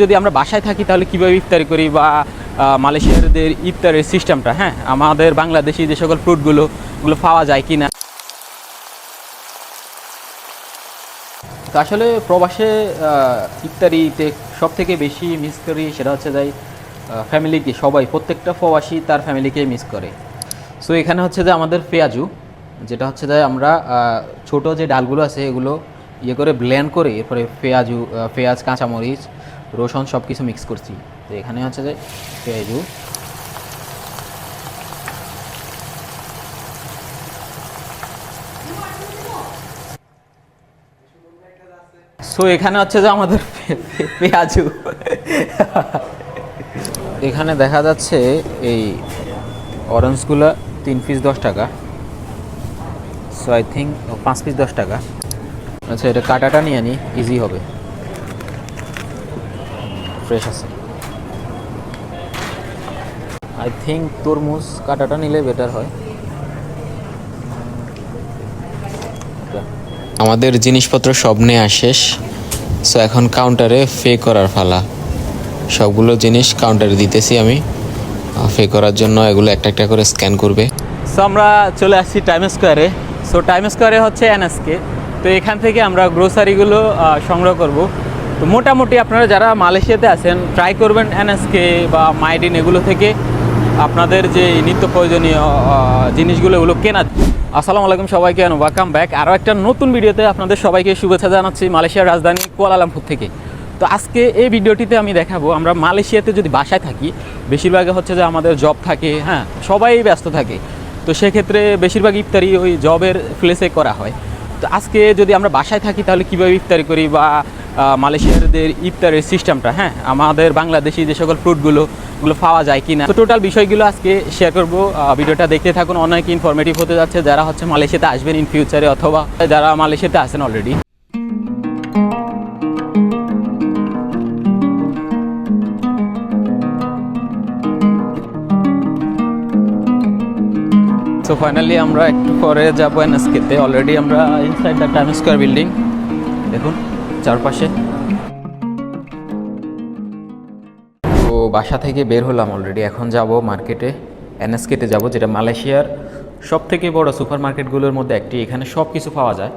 যদি আমরা বাসায় থাকি তাহলে কীভাবে ইফতারি করি বা আহ, মালয়েশিয়ারদের ইফতারের সিস্টেমটা হ্যাঁ? আমাদের বাংলাদেশি যে সকল ফ্রুটগুলো ওগুলো পাওয়া যায় কি না? তো আসলে প্রবাসে ইফতারিতে সব থেকে বেশি মিস করি সেটা হচ্ছে যাই ফ্যামিলিকে সবাই প্রত্যেকটা প্রবাসী তার ফ্যামিলিকে মিস করে। সো এখানে হচ্ছে যে আমাদের পেঁয়াজু যেটা হচ্ছে যে আমরা ছোট যে ডালগুলো আছে এগুলো ইয়ে করে ব্লেন্ড করে এরপরে পেঁয়াজু পেঁয়াজ কাঁচামরিচ রসুন সব কিছু মিক্স করছি। তো এখানে হচ্ছে যে, পেঁয়াজু সো এখানে হচ্ছে যে আমাদের পেঁয়াজু এখানে দেখা যাচ্ছে এই অরেঞ্জগুলো তিন পিস দশ টাকা। সো আই থিঙ্ক পাঁচ পিস দশ টাকা। আচ্ছা এটা কাটাটা নিয়ে নিই ইজি হবে। ফ্রেশ আছে। আই থিঙ্ক তরমুজ কাটাটা নিলে বেটার হয়। আমাদের জিনিসপত্র সব নেওয়া শেষ। সো এখন কাউন্টারে ফে করার ফালা। সবগুলো জিনিস কাউন্টারে দিতেছি আমি। ফে করার জন্য এগুলো একটা একটা করে স্ক্যান করবে। সো আমরা চলে আসছি টাইম স্কোয়ারে সো টাইম স্কোয়ারে হচ্ছে এনএসকে তো এখান থেকে আমরা গ্রোসারিগুলো সংগ্রহ করব। তো মোটামুটি আপনারা যারা মালয়েশিয়াতে আছেন ট্রাই করবেন এনএসকে বা মাইডিন এগুলো থেকে। আপনাদের যে নিত্য প্রয়োজনীয় জিনিসগুলো এগুলো কেনা। আসসালামু আলাইকুম সবাইকে ওয়েলকাম ব্যাক আরও একটা নতুন ভিডিওতে আপনাদের সবাইকে শুভেচ্ছা জানাচ্ছি মালয়েশিয়ার রাজধানী কুয়ালালামপুর থেকে। তো আজকে এই ভিডিওটিতে আমি দেখাবো, আমরা মালয়েশিয়াতে যদি বাসায় থাকি বেশিরভাগে হচ্ছে যে আমাদের জব থাকে হ্যাঁ সবাই ব্যস্ত থাকে। তো সেক্ষেত্রে বেশিরভাগ ইফতারি ওই জবের প্লেসে করা হয়। তো আজকে যদি আমরা বাসায় থাকি, তাহলে কীভাবে ইফতারি করি বা মালয়েশিয়ারদের ইফতারের সিস্টেমটা হ্যাঁ? আমাদের বাংলাদেশি যে সকল ফ্রুটগুলো ওগুলো পাওয়া যায় কি না তো টোটাল বিষয়গুলো আজকে শেয়ার করব। ভিডিওটা দেখতে থাকুন। অনেক ইনফরমেটিভ হতে যাচ্ছে যারা হচ্ছে মালয়েশিয়াতে আসবেন ইন ফিউচারে অথবা যারা মালয়েশিয়াতে আছেন অলরেডি সো ফাইনালি আমরা একটু পরে যাব এনএসকেতে। অলরেডি আমরা inside the Time Square building দেখুন। চারপাশে। তো বাসা থেকে বের হলাম অলরেডি এখন যাব মার্কেটে এনএসকেতে যাব, যেটা মালয়েশিয়ার সব থেকে বড় সুপার মার্কেটগুলোর মধ্যে একটি। এখানে সব কিছু পাওয়া যায়।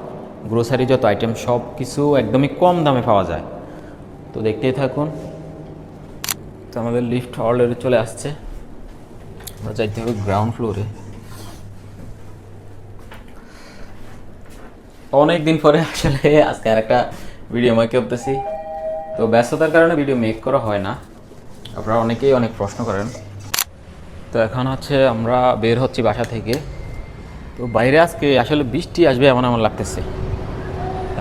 গ্রোসারি যত আইটেম সব কিছু একদমই কম দামে পাওয়া যায়। তো দেখতেই থাকুন। তো আমাদের লিফট অলরেডি চলে আসছে। আমরা যাইতে হবে গ্রাউন্ড ফ্লোরে অনেক দিন পরে আসলে আজকে আর একটা ভিডিও মেক করতেছি। তো ব্যস্ততার কারণে ভিডিও মেক করা হয় না। আপনারা অনেকেই অনেক প্রশ্ন করেন। তো এখন হচ্ছে আমরা বের হচ্ছি বাসা থেকে। তো বাইরে আজকে আসলে বৃষ্টি আসবে এমন এমন লাগতেছে।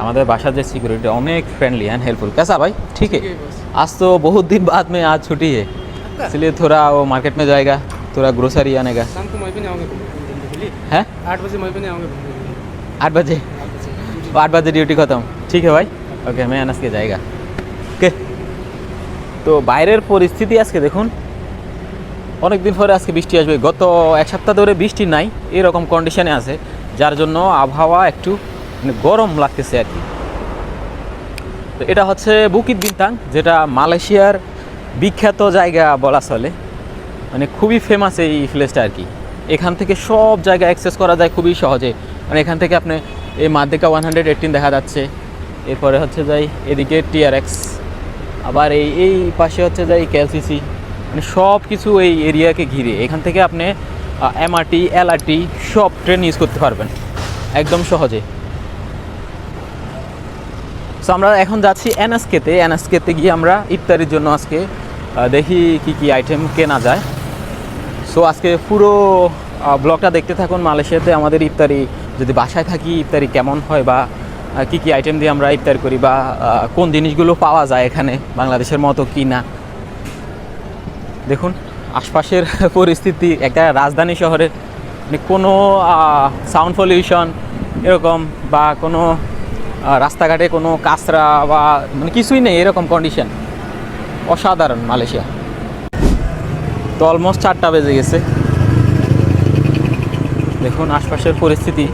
আমাদের বাসার যে সিকিউরিটি অনেক ফ্রেন্ডলি অ্যান্ড হেল্পফুল কেসা ভাই? ঠিক আজ তো বহু দিন বাদ মেয়ে আজ ছুটি छुट्टी है ও মার্কেট মে मार्केट में গ্রোসারি আনে গা হ্যাঁ? আট বাজে আট বাজে। ডিউটি नहीं ঠিক है ভাই। ওকে আমি আনাজকে জায়গা ওকে তো বাইরের পরিস্থিতি আজকে দেখুন। অনেক দিন পরে আজকে বৃষ্টি আসবে। গত এক সপ্তাহ ধরে বৃষ্টি নাই, এরকম কন্ডিশনে আছে, যার জন্য আবহাওয়া একটু মানে গরম লাগতেছে আর কি। তো এটা হচ্ছে বুকিত বিন্তাং, যেটা মালয়েশিয়ার বিখ্যাত জায়গা বলা চলে। মানে খুবই ফেমাস এই প্লেসটা আর কি। এখান থেকে সব জায়গা অ্যাক্সেস করা যায় খুবই সহজে। মানে এখান থেকে আপনি এই মাদ্রিকা ওয়ান হান্ড্রেড এইটিন দেখা যাচ্ছে। এরপরে হচ্ছে যাই এদিকে টিআরএক্স আবার এই এই পাশে হচ্ছে যাই কেএলসিসি মানে সব কিছু এই এরিয়াকে ঘিরে। এখান থেকে আপনি এমআরটি এলআরটি সব ট্রেন ইউজ করতে পারবেন, একদম সহজে। সো আমরা এখন যাচ্ছি এনএসকেতে এনএসকেতে গিয়ে আমরা ইফতারির জন্য আজকে দেখি কি কি আইটেম কেনা যায়। সো আজকে পুরো ব্লগটা দেখতে থাকুন। মালয়েশিয়াতে আমাদের ইফতারি, যদি বাসায় থাকি, ইফতারি কেমন হয় বা কি কি আইটেম দিয়ে আমরা ইফতারি করি বা কোন জিনিসগুলো পাওয়া যায় এখানে, বাংলাদেশের মতো কি না দেখুন, আশপাশের পরিস্থিতি, একটা রাজধানী শহরে মানে কোনো সাউন্ড পলিউশন এরকম বা কোনো রাস্তাঘাটে কোনো কাঁচরা বা মানে কিছুই নেই এরকম কন্ডিশন অসাধারণ মালয়েশিয়া। তো অলমোস্ট চারটা বেজে গেছে। দেখুন, আশপাশের পরিস্থিতি।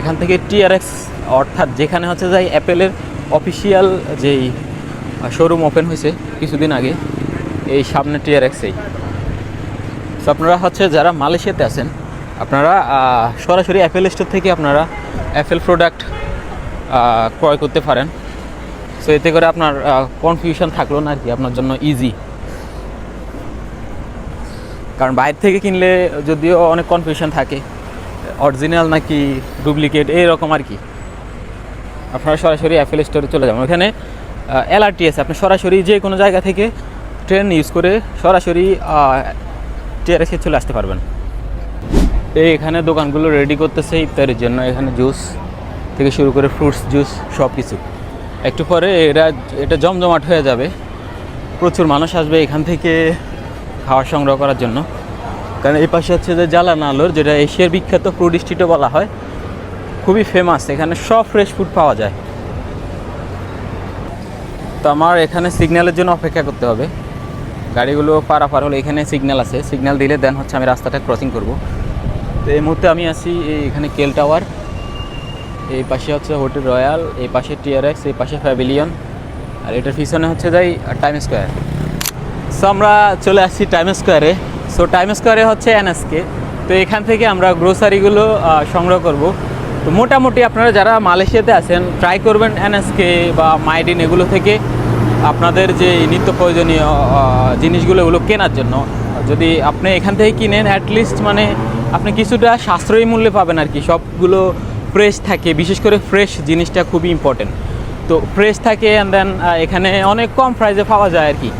এখান থেকে টিআরএক্স, অর্থাৎ যেখানে হচ্ছে যাই অ্যাপেলের অফিসিয়াল যেই শোরুম ওপেন হয়েছে কিছুদিন আগে, এই সামনে টিআরএক্সেই সো আপনারা হচ্ছে যারা মালয়েশিয়াতে আছেন, আপনারা সরাসরি অ্যাপেল স্টোর থেকে আপনারা অ্যাপেল প্রোডাক্ট ক্রয় করতে পারেন। সো এতে করে আপনার কনফিউশন থাকল না আর কি, আপনার জন্য ইজি কারণ বাইরে থেকে কিনলে যদিও অনেক কনফিউশন থাকে। অরিজিনাল নাকি ডুপ্লিকেট এইরকম আর কি। আপনারা সরাসরি অ্যাপেল স্টোরে চলে যাবেন। ওখানে এলআরটিএস আপনি সরাসরি যে কোনো জায়গা থেকে ট্রেন ইউজ করে সরাসরি টিআরএসে চলে আসতে পারবেন। এই এখানে দোকানগুলো রেডি করতেছে ইফতারের জন্য। এখানে জুস থেকে শুরু করে ফ্রুটস জুস সব কিছু একটু পরে এরা, এটা জমজমাট হয়ে যাবে। প্রচুর মানুষ আসবে এখান থেকে খাওয়ার সংগ্রহ করার জন্য। কারণ এই পাশে হচ্ছে যে জালান আলোর, যেটা এশিয়ার বিখ্যাত ফুড স্ট্রিটও বলা হয়, খুবই ফেমাস এখানে সব ফ্রেশ ফুড পাওয়া যায়। তো আমার এখানে সিগন্যালের জন্য অপেক্ষা করতে হবে। গাড়িগুলো পারাপার হলে এখানে সিগন্যাল আছে। সিগন্যাল দিলে দেন হচ্ছে আমি রাস্তাটা ক্রসিং করব। তো এই মুহূর্তে আমি আছি এখানে কেল টাওয়ার এই পাশে হচ্ছে হোটেল রয়্যাল এই পাশে টিআরএক্স এই পাশে প্যাভিলিয়ন আর এটার পিছনে হচ্ছে যাই টাইম স্কোয়ার সো আমরা চলে আসছি টাইম স্কোয়ারে সো টাইম স্কোয়ারে হচ্ছে এনএসকে তো এখান থেকে আমরা গ্রোসারিগুলো সংগ্রহ করব। তো মোটামুটি আপনারা যারা মালয়েশিয়াতে আছেন ট্রাই করবেন এনএসকে বা মাইডিন এগুলো থেকে। আপনাদের যে নিত্য প্রয়োজনীয় জিনিসগুলো এগুলো কেনার জন্য। যদি আপনি এখান থেকে কিনেন অ্যাটলিস্ট মানে আপনি কিছুটা সাশ্রয়ী মূল্যে পাবেন আর কি। সবগুলো ফ্রেশ থাকে, বিশেষ করে ফ্রেশ জিনিসটা খুবই ইম্পর্টেন্ট তো ফ্রেশ থাকে অ্যান্ড দেন এখানে অনেক কম প্রাইসে পাওয়া যায় আর কি।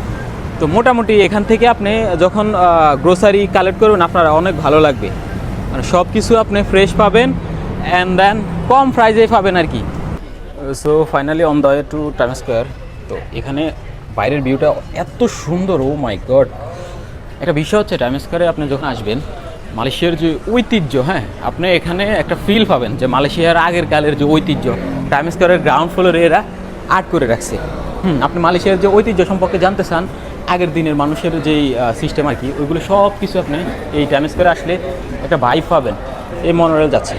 তো মোটামুটি এখান থেকে আপনি যখন গ্রোসারি কালেক্ট করবেন, আপনার অনেক ভালো লাগবে। মানে সব কিছু আপনি ফ্রেশ পাবেন অ্যান্ড দেন কম প্রাইজে পাবেন আর কি। So finally on the to Time Square তো এখানে বাইরের ভিউটা এত সুন্দর ও মাই গড একটা বিষয় হচ্ছে টাইম স্কোয়ারে আপনি যখন আসবেন, মালয়েশিয়ার যে ঐতিহ্য হ্যাঁ আপনি এখানে একটা ফিল পাবেন যে মালয়েশিয়ার আগের কালের যে ঐতিহ্য টাইম স্কোয়ারের গ্রাউন্ড ফ্লোরে এরা আর্ট করে রাখছে। হুম, আপনি মালয়েশিয়ার যে ঐতিহ্য সম্পর্কে জানতে চান আগের দিনের মানুষের যেই সিস্টেম আর কি, ওইগুলো সব কিছু আপনি এই টাইম স্কোয়ারে আসলে একটা ভাইব পাবেন। এই মনোরেল যাচ্ছে।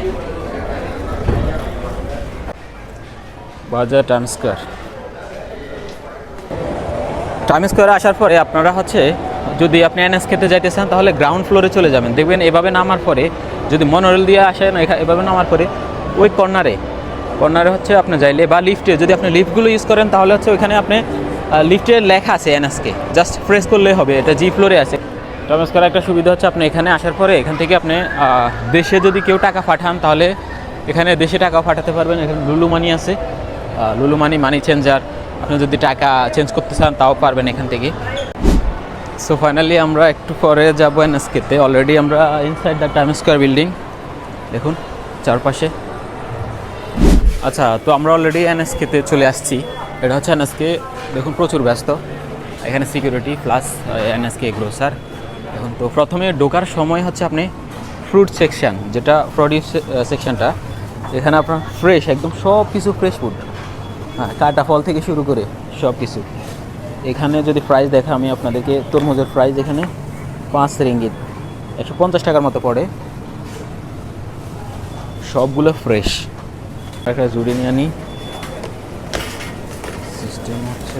বাজার টাইম স্কোয়ার টাইম স্কোয়ারে আসার পরে আপনারা হচ্ছে, যদি আপনি এনএস খেতে যাইতে চান, তাহলে গ্রাউন্ড ফ্লোরে চলে যাবেন। দেখবেন এভাবে নামার পরে, যদি মনোরেল দিয়ে আসেন এভাবে নামার পরে, ওই কর্নারে কর্নারে হচ্ছে আপনি যাইলে, বা লিফটে যদি আপনি লিফটগুলো ইউজ করেন, তাহলে হচ্ছে ওইখানে আপনি লিফটের লেখা আছে এনএসকে। জাস্ট প্রেস করলেই হবে, এটা জি ফ্লোরে আছে। টাইম স্কোয়ার একটা সুবিধা হচ্ছে আপনি এখানে আসার পরে এখান থেকে আপনি দেশে যদি কেউ টাকা পাঠান, তাহলে এখানে দেশে টাকা পাঠাতে পারবেন। এখানে লুলু মানি আছে। লুলু মানি মানি চেঞ্জার আপনি যদি টাকা চেঞ্জ করতে চান, তাও পারবেন এখান থেকে। সো ফাইনালি আমরা একটু পরে যাব এনএসকেতে। অলরেডি আমরা inside the Time Square building দেখুন, চারপাশে। আচ্ছা তো আমরা অলরেডি এনএসকেতে চলে আসছি। এটা হচ্ছে এনএসকে, দেখুন প্রচুর ব্যস্ত। এখানে সিকিউরিটি প্লাস এনএসকে গ্রোসার এখন তো প্রথমে ঢোকার সময় হচ্ছে আপনি ফ্রুট সেকশন যেটা প্রডিউস সেকশনটা এখানে আপনার ফ্রেশ একদম সব কিছু ফ্রেশ ফুড হ্যাঁ কাটা ফল থেকে শুরু করে সব কিছু এখানে যদি প্রাইস দেখা, আমি আপনাদেরকে তরমুজের প্রাইস এখানে পাঁচ রিঙ্গিত, একশো পঞ্চাশ টাকার মতো পড়ে। সবগুলো ফ্রেশ একটা জুড়ি নিয়ে হচ্ছে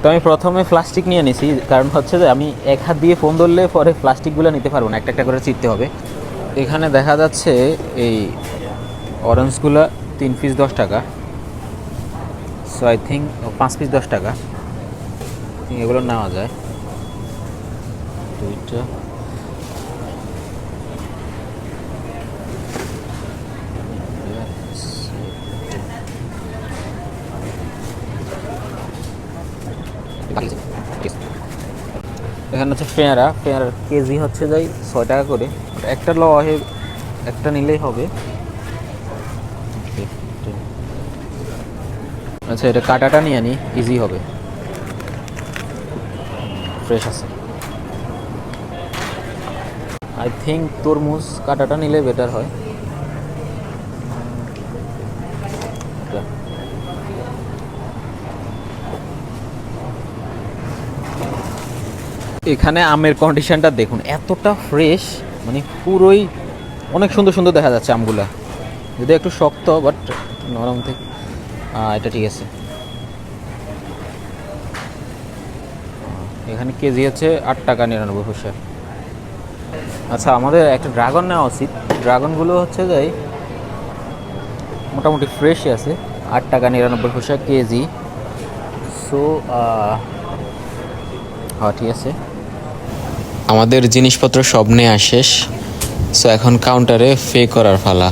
তো আমি প্রথমে প্লাস্টিক নিয়ে নিছি, কারণ হচ্ছে যে আমি এক হাত দিয়ে ফোন ধরলে পরে প্লাস্টিকগুলো নিতে পারব না, একটা একটা করে চিপতে হবে। এখানে দেখা যাচ্ছে এই অরেঞ্জগুলো তিন পিস দশ টাকা। সো আই থিঙ্ক পাঁচ পিস দশ টাকা। এগুলো নেওয়া যায়। দুইটা। এখানে হচ্ছে পেয়ারা, পেয়ারার কেজি হচ্ছে যাই ছয় টাকা করে। একটা ল একটা নিলেই হবে। আচ্ছা এটা কাটাটা নিয়ে আনি ইজি হবে। ফ্রেশ আছে। আই থিঙ্ক তরমুজ কাটাটা নিলে বেটার হয়। এখানে আমের কন্ডিশনটা দেখুন, এতটা ফ্রেশ মানে পুরোই অনেক সুন্দর সুন্দর দেখা যাচ্ছে আমগুলা। যদি একটু শক্ত বাট নরম থেকে এটা ঠিক আছে। এখানে কেজি হচ্ছে আট টাকা নিরানব্বই পয়সা। আচ্ছা আমাদের একটা ড্রাগন নেওয়া উচিত। ড্রাগনগুলো হচ্ছে যাই মোটামুটি ফ্রেশই আছে। আট টাকা নিরানব্বই পয়সা কেজি। সো হ্যাঁ ঠিক আছে। আমাদের জিনিসপত্র সব নেওয়া শেষ। সো এখন কাউন্টারে ফে করার ফালা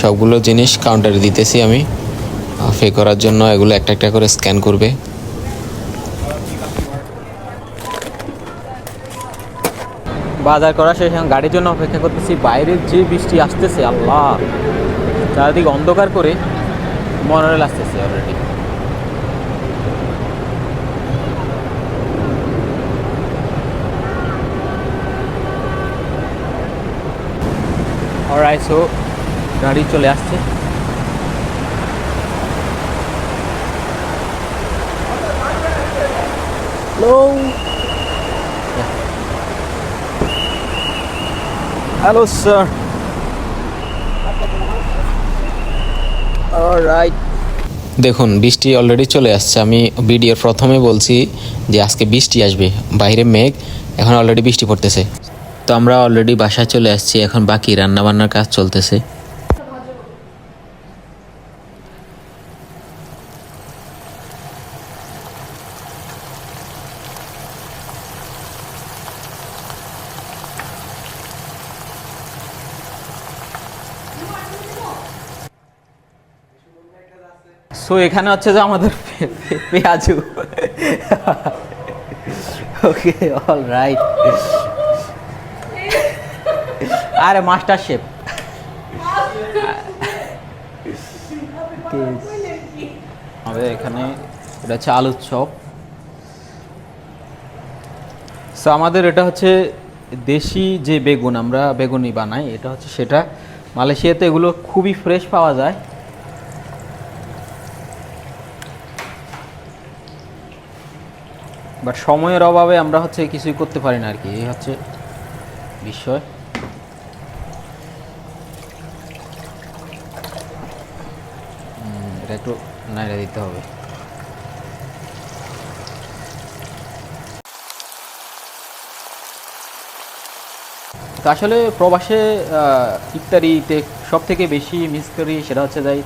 সবগুলো জিনিস কাউন্টারে দিতেছি আমি। ফে করার জন্য এগুলো একটা একটা করে স্ক্যান করবে। বাজার করা শেষ, এখন গাড়ির জন্য অপেক্ষা করতেছি। বাইরের যে বৃষ্টি আসতেছে, আল্লাহ। চারিদিকে অন্ধকার করে মনোরেল আসতেছে অলরেডি অলরাইট সো গাড়ি চলে আসছে। হ্যালো স্যার দেখুন, বৃষ্টি অলরেডি চলে আসছে। আমি ভিডিওর প্রথমে বলছি যে আজকে বৃষ্টি আসবে। বাইরে মেঘ, এখন অলরেডি বৃষ্টি পড়তেছে। তো আমরা অলরেডি বাসায় চলে আসছি, এখন বাকি রান্নাবান্নার কাজ চলতেছে। সো এখানে হচ্ছে যে আমাদের পেঁয়াজু। ওকে অল রাইট আরে মাস্টার শেফ আমাদের এখানে এটা হচ্ছে আলুর চপ। সো আমাদের এটা হচ্ছে দেশি যে বেগুন, আমরা বেগুনি বানাই, এটা হচ্ছে সেটা। মালয়েশিয়াতে এগুলো খুবই ফ্রেশ পাওয়া যায়। বাট সময়ের অভাবে আমরা হচ্ছে কিছুই করতে পারি না আর কি, এই হচ্ছে বিষয়। এটা একটু নাইড়া দিতে হবে। তো আসলে প্রবাসে ইফতারিতে সব থেকে বেশি মিস করি সেটা হচ্ছে যাই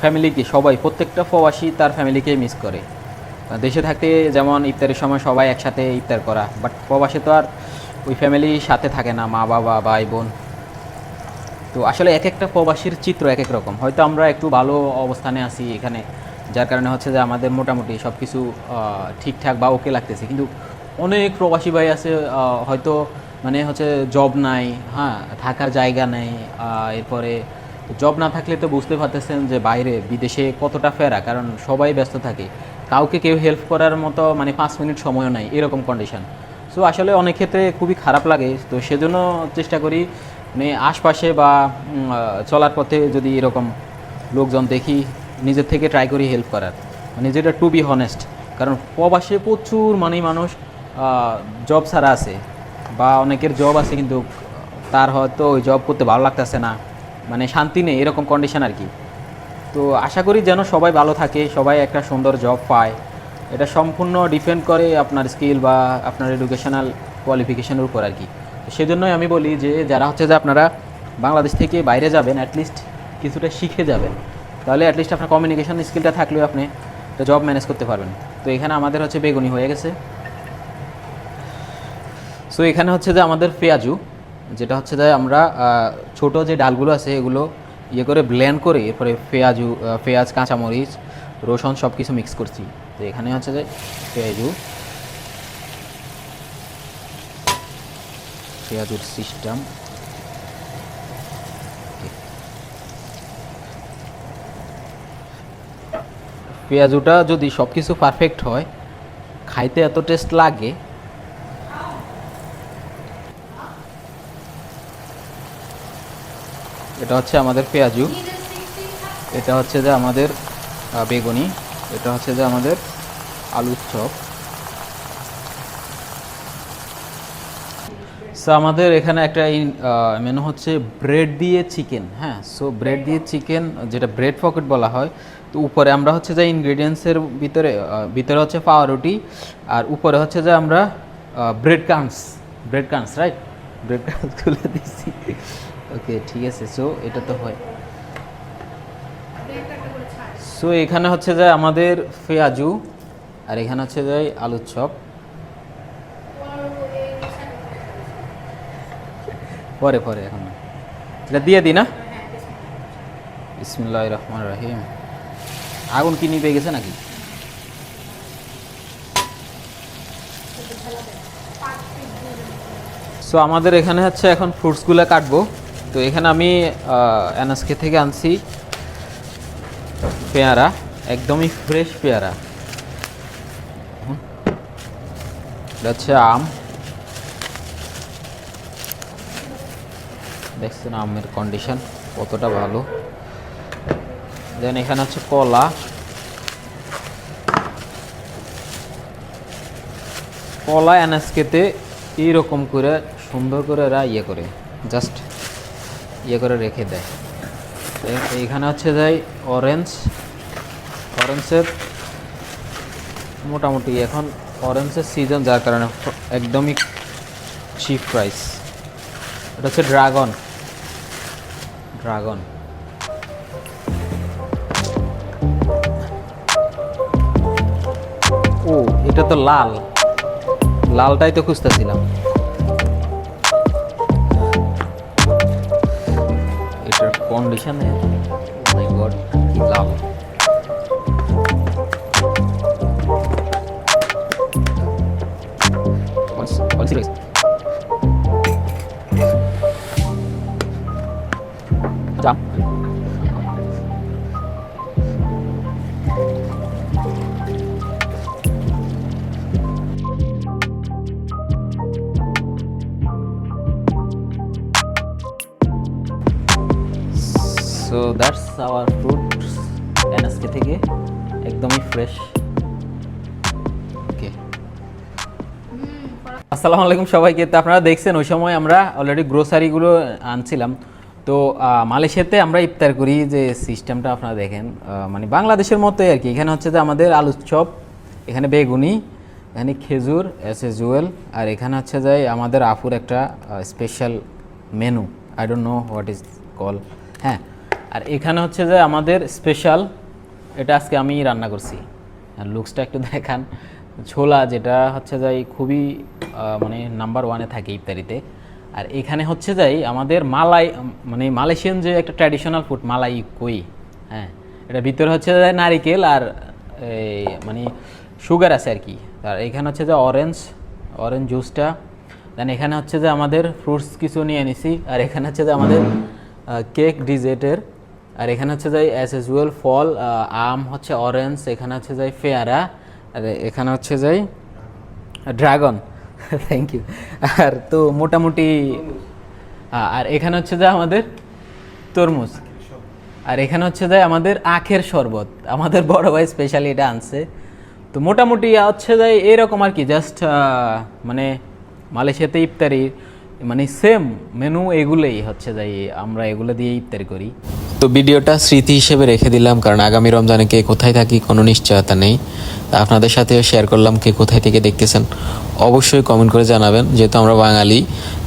ফ্যামিলিকে সবাই। প্রত্যেকটা প্রবাসী তার ফ্যামিলিকে মিস করে। দেশে থাকতে যেমন ইফতারের সময় সবাই একসাথে ইফতার করা বাট প্রবাসে তো আর ওই ফ্যামিলির সাথে থাকে না মা বাবা ভাই বোন তো আসলে এক একটা প্রবাসীর চিত্র এক এক রকম। হয়তো আমরা একটু ভালো অবস্থানে আছি এখানে, যার কারণে হচ্ছে যে আমাদের মোটামুটি সব কিছু ঠিকঠাক বা ওকে লাগতেছে। কিন্তু অনেক প্রবাসী ভাই আছে হয়তো মানে হচ্ছে জব নাই হ্যাঁ থাকার জায়গা নেই এরপরে জব না থাকলে তো বুঝতে পারতেছেন যে বাইরে বিদেশে কতটা ফেরা কারণ সবাই ব্যস্ত থাকে। কাউকে কেউ হেল্প করার মতো মানে পাঁচ মিনিট সময়ও নাই, এরকম কন্ডিশন সো আসলে অনেক ক্ষেত্রে খুবই খারাপ লাগে। তো সেজন্য চেষ্টা করি মানে আশপাশে বা চলার পথে যদি এরকম লোকজন দেখি, নিজের থেকে ট্রাই করি হেল্প করার। মানে যেটা টু বি হনেস্ট কারণ প্রবাসে প্রচুর মানে মানুষ জব ছাড়া আছে। বা অনেকের জব আছে কিন্তু তার হয়তো ওই জব করতে ভালো লাগতেছে না। মানে শান্তি নেই, এরকম কন্ডিশন আর কি। তো আশা করি যেন সবাই ভালো থাকে, সবাই একটা সুন্দর জব পায়। এটা সম্পূর্ণ ডিপেন্ড করে আপনার স্কিল বা আপনার এডুকেশনাল কোয়ালিফিকেশনের উপর আর কি। সেজন্যই আমি বলি যে যারা হচ্ছে যে আপনারা বাংলাদেশ থেকে বাইরে যাবেন অ্যাটলিস্ট কিছুটা শিখে যাবেন। তাহলে অ্যাটলিস্ট আপনার কমিউনিকেশন স্কিলটা থাকলেও আপনি একটা জব ম্যানেজ করতে পারবেন। তো এখানে আমাদের হচ্ছে বেগুনি হয়ে গেছে। সো এখানে হচ্ছে যে আমাদের পেঁয়াজু, যেটা হচ্ছে যে আমরা ছোট যে ডালগুলো আছে এগুলো ইয়ে করে ব্লেন্ড করে এরপরে পেঁয়াজু পেঁয়াজ, কাঁচামরিচ, রসুন সব কিছু মিক্স করছি। তো এখানে হচ্ছে যে পেঁয়াজু পেঁয়াজুর সিস্টেম পেঁয়াজুটা যদি সব কিছু পারফেক্ট হয়, খাইতে এত টেস্ট লাগে। এটা হচ্ছে আমাদের পেঁয়াজু। এটা হচ্ছে যে আমাদের বেগুনি। এটা হচ্ছে যে আমাদের আলুর চপ। সো আমাদের এখানে একটা মেনু হচ্ছে ব্রেড দিয়ে চিকেন হ্যাঁ? সো ব্রেড দিয়ে চিকেন যেটা ব্রেড পকেট বলা হয়, তো উপরে আমরা হচ্ছে যে ইনগ্রেডিয়েন্টসের ভিতরে ভিতরে হচ্ছে পাউরুটি, আর উপরে হচ্ছে যে আমরা bread crumbs bread crumbs right bread crumbs তুলে দিচ্ছি ওকে ঠিক আছে। সো এটা তো হয়। সো এখানে হচ্ছে যে আমাদের পেঁয়াজু, আর এখানে হচ্ছে যে আলুর চপ। পরে পরে এখন। এটা দিয়ে দিই না? বিসমুল্লাহ রহমান রাহিম। আগুন কি নিয়ে গেছে নাকি? সো আমাদের এখানে হচ্ছে এখন ফ্রুটসগুলো কাটবো। তো এখানে আমি এনএসকে থেকে আনছি পেয়ারা, একদমই ফ্রেশ পেয়ারা। এটা হচ্ছে আম। দেখছেন আমের কন্ডিশন কতটা ভালো। দেন এখানে হচ্ছে কলা। কলা এনএসকেতে এইরকম করে সুন্দর করে এরা ইয়ে করে জাস্ট ইয়ে করে রেখে দেয়। এইখানে হচ্ছে যাই অরেঞ্জ অরেঞ্জের মোটামুটি এখন অরেঞ্জের সিজন যার কারণে একদমই চিপ প্রাইস এটা হচ্ছে ড্রাগন ড্রাগন। ও এটা তো লাল। লালটাই তো খুঁজতেছিলাম। এটার কন্ডিশন মাই গড লাল once Jump. So that's our fruits NSK থেকে একদমই ফ্রেশ ওকে আসসালামু আলাইকুম সবাইকে। তো আপনারা দেখছেন ওই সময় আমরা অলরেডি গ্রোসারিগুলো আনছিলাম। তো মালয়েশিয়াতে আমরা ইফতার করি যে সিস্টেমটা আপনারা দেখেন। মানে বাংলাদেশের মতোই আর কি। এখানে হচ্ছে যে আমাদের আলুর চপ, এখানে বেগুনি, এখানে খেজুর, এস এ জুয়েল, আর এখানে হচ্ছে যে আমাদের আফুর একটা special menu I don't know what is call হ্যাঁ আর এখানে হচ্ছে যে আমাদের স্পেশাল এটা আজকে আমি রান্না করছি। আর লুকসটা একটু দেখান। ছোলা যেটা হচ্ছে যাই খুবই মানে নাম্বার ওয়ানে থাকে ইফতারিতে। আর এখানে হচ্ছে যাই আমাদের মালাই মানে মালয়েশিয়ান যে একটা ট্র্যাডিশনাল ফুড মালাই কই হ্যাঁ এটা ভিতরে হচ্ছে যায় নারিকেল আর মানে সুগার আছে আর কি। আর এখানে হচ্ছে যে অরেঞ্জ অরেঞ্জ জুসটা দেন এখানে হচ্ছে যে আমাদের ফ্রুটস কিছু নিয়ে নিছি। আর এখানে হচ্ছে যে আমাদের কেক ডিজেটের আর এখানে হচ্ছে যাই অ্যাজ ইউজুয়াল ফল আম হচ্ছে অরেঞ্জ এখানে হচ্ছে যাই পেয়ারা। আর এখানে হচ্ছে যাই ড্রাগন থ্যাংক ইউ আর তো মোটামুটি আর এখানে হচ্ছে যে আমাদের তরমুজ। আর এখানে হচ্ছে যে আমাদের আখের শরবত। আমাদের বড় ভাই স্পেশালি এটা আনছে। তো মোটামুটি হচ্ছে যে এরকম আর কি জাস্ট মানে মালয়েশিয়াতে ইফতারি মানে সেম মেনু এগুলোই হচ্ছে যাই আমরা এগুলো দিয়ে ইফতারি করি। তো ভিডিওটা স্মৃতি হিসেবে রেখে দিলাম, কারণ আগামী রমজানে কে কোথায় থাকি কোনো নিশ্চয়তা নেই। তা আপনাদের সাথেও শেয়ার করলাম কে কোথায় থেকে দেখতেছেন। অবশ্যই কমেন্ট করে জানাবেন, যেহেতু আমরা বাঙালি,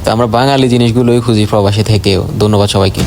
তো আমরা বাঙালি জিনিসগুলোই খুঁজি প্রবাসী থেকেও। ধন্যবাদ সবাইকে।